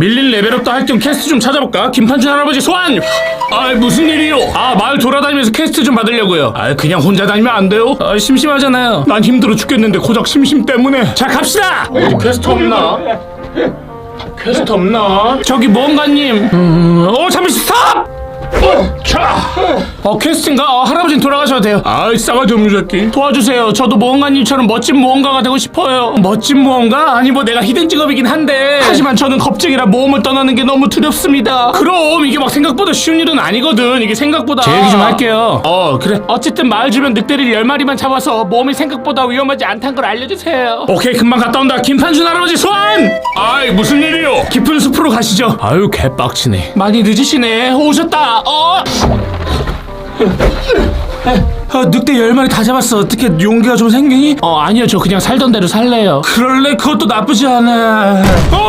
밀린 레벨업도 할겸 캐스트 좀 찾아볼까? 김판준 할아버지 소환! 아 무슨 일이요? 아 마을 돌아다니면서 캐스트 좀 받으려고요 아 그냥 혼자 다니면 안 돼요? 아 심심하잖아요 난 힘들어 죽겠는데 고작 심심 때문에 자 갑시다! 어디 캐스트 없나? 캐스트 없나? 저기 모험가님 음... 어 퀘스트인가? 어, 할아버지는 돌아가셔도 돼요. 아이 싸가지 없는 새끼. 도와주세요. 저도 모험가님처럼 멋진 모험가가 되고 싶어요. 멋진 모험가? 아니 뭐 내가 히든 직업이긴 한데 하지만 저는 겁쟁이라 모험을 떠나는 게 너무 두렵습니다. 그럼 이게 막 생각보다 쉬운 일은 아니거든. 이게 생각보다. 제 얘기 좀 할게요. 어 그래. 어쨌든 마을 주변 늑대를 열 마리만 잡아서 모험이 생각보다 위험하지 않다는 걸 알려주세요. 오케이 금방 갔다 온다. 김판준 할아버지 소환! 아이 무슨 일이요? 깊은 숲으로 가시죠. 아유 개빡치네. 많이 늦으시네. 오셨다. 어. 아, 늑대 열 마리 다 잡았어. 어떻게 용기가 좀 생기니? 어, 아니요. 저 그냥 살던 대로 살래요. 그럴래? 그것도 나쁘지 않아. 어,